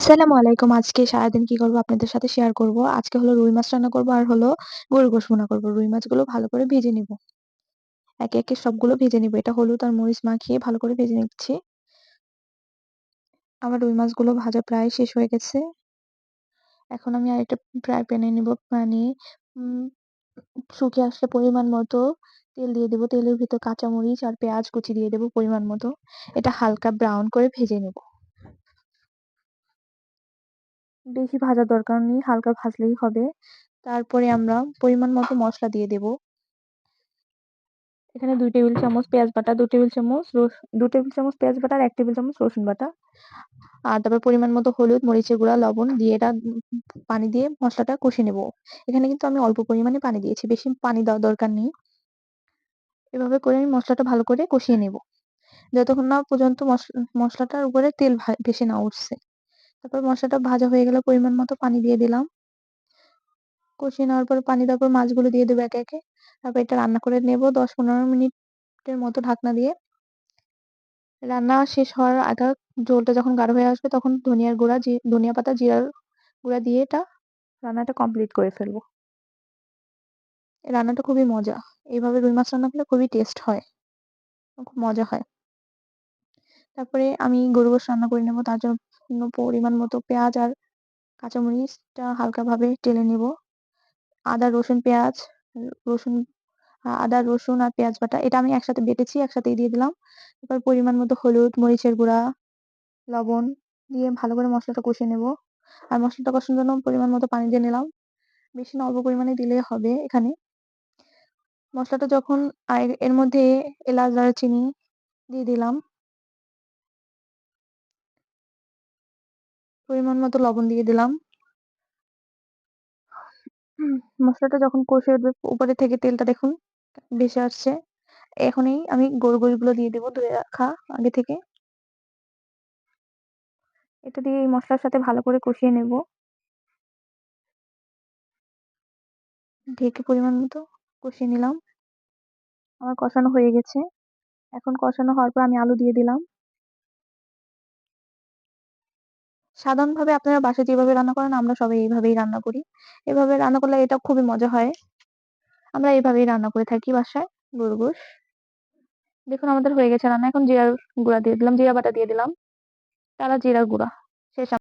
আসসালামু আলাইকুম। আজকে সারাদিন কি করব আপনাদের সাথে শেয়ার করব। আজকে হলো রুই মাছ রান্না করব আর হলো গরুর গোশত ভুনা করব। রুই মাছগুলো ভালো করে ভেজে নিব। একে, একে সবগুলো ভেজে নিব। এটা হলুদ আর মরিচ মাখিয়ে ভালো করে ভেজে নিচ্ছি। আমার রুই মাছগুলো ভাজা প্রায় শেষ হয়ে গেছে। এখন আমি আর আরেকটা ফ্রাই প্যানে নিব উম শুকিয়ে আসলে পরিমাণ মতো তেল দিয়ে দেবো তেলের ভিতর কাঁচামরিচ আর পেঁয়াজ কুচি দিয়ে দেবো পরিমাণ মতো। এটা হালকা ব্রাউন করে ভেজে নেব। বেশি ভাজার দরকার নেই, হালকা ভাজলেই হবে। তারপরে আমরা পরিমাণ মতো মশলা দিয়ে দেব। এখানে দুই টেবিল চামচ পেঁয়াজ বাটা, দু টেবিল চামচ দু টেবিল চামচ পেঁয়াজ বাটা আর এক টেবিল চামচ রসুন বাটা। আর তারপর পরিমাণ মতো হলুদ, মরিচের গুঁড়া, লবণ দিয়ে এটা পানি দিয়ে মশলাটা কষে নেব। এখানে কিন্তু আমি অল্প পরিমাণে পানি দিয়েছি, বেশি পানি দেওয়ার দরকার নেই। এভাবে করে আমি মশলাটা ভালো করে কষিয়ে নেব। যতক্ষণ না পর্যন্ত মশলাটার উপরে তেল ভেসে না উঠছে। তারপর মশলাটা ভাজা হয়ে গেলে পরিমাণ মতো পানি দিয়ে দিলাম। কষিয়ে নেওয়ার পর পানি দেওয়ার পর মাছগুলো দিয়ে দেবো একে একে। তারপর এটা রান্না করে নেব দশ পনেরো মিনিটের মতো ঢাকনা দিয়ে। রান্না শেষ হওয়ার আধা ঝোলটা যখন গাঢ় হয়ে আসবে তখন ধনিয়ার গুঁড়া ধনিয়া পাতা, জিরার গুঁড়া দিয়ে এটা রান্নাটা কমপ্লিট করে ফেলব। রান্নাটা খুবই মজা। এইভাবে রুই মাছ রান্না করলে খুবই টেস্ট হয়। খুব মজা হয়। তারপরে আমি গরু রান্না করে নেব, তার জন্য পরিমাণ মতো পেঁয়াজ আর কাঁচামরিচটা হালকাভাবে টেলে নেব। আদা, রসুন, পেঁয়াজ, রসুন আদা, রসুন আর পেঁয়াজ বাটা, এটা আমি একসাথে বেটেছি, একসাথেই দিয়ে দিলাম। এবার পরিমাণ মতো হলুদ, মরিচের গুঁড়া, লবণ দিয়ে ভালো করে মশলাটা কষিয়ে নেব। আর মশলাটা কষানোর জন্য পরিমাণ মতো পানি দিয়ে নিলাম। বেশি না, অল্প পরিমাণে দিলে হবে এখানে। মশলাটা যখন এর মধ্যে এলাচ, দারচিনি দিয়ে দিলাম। পরিমাণ মতো লবণ দিয়ে দিলাম। মশলাটা যখন কষে উঠবে, উপরে থেকে তেলটা দেখুন, ভেসে আসছে। এখনই আমি গোল গোলগুলো দিয়ে দেবো, ধুয়ে রাখা আগে থেকে। এটা দিয়ে এই মশলার সাথে ভালো করে কষিয়ে নেব। ঢেকে পরিমাণ মতো কষিয়ে নিলাম। আমার কষানো হয়ে গেছে। এখন কষানো হওয়ার পর আমি আলু দিয়ে দিলাম। সাধারণভাবে আপনারা বাসায় যেভাবে রান্না করেন, আমরা সবাই এইভাবেই রান্না করি। এভাবে রান্না করলে এটা খুবই মজা হয়। আমরা এইভাবেই রান্না করে থাকি বাসায় গরু গোশ দেখুন আমাদের হয়ে গেছে রান্না। এখন জিরার গুঁড়া দিয়ে দিলাম, জিরা বাটা দিয়ে দিলাম। তারা জিরা গুঁড়া।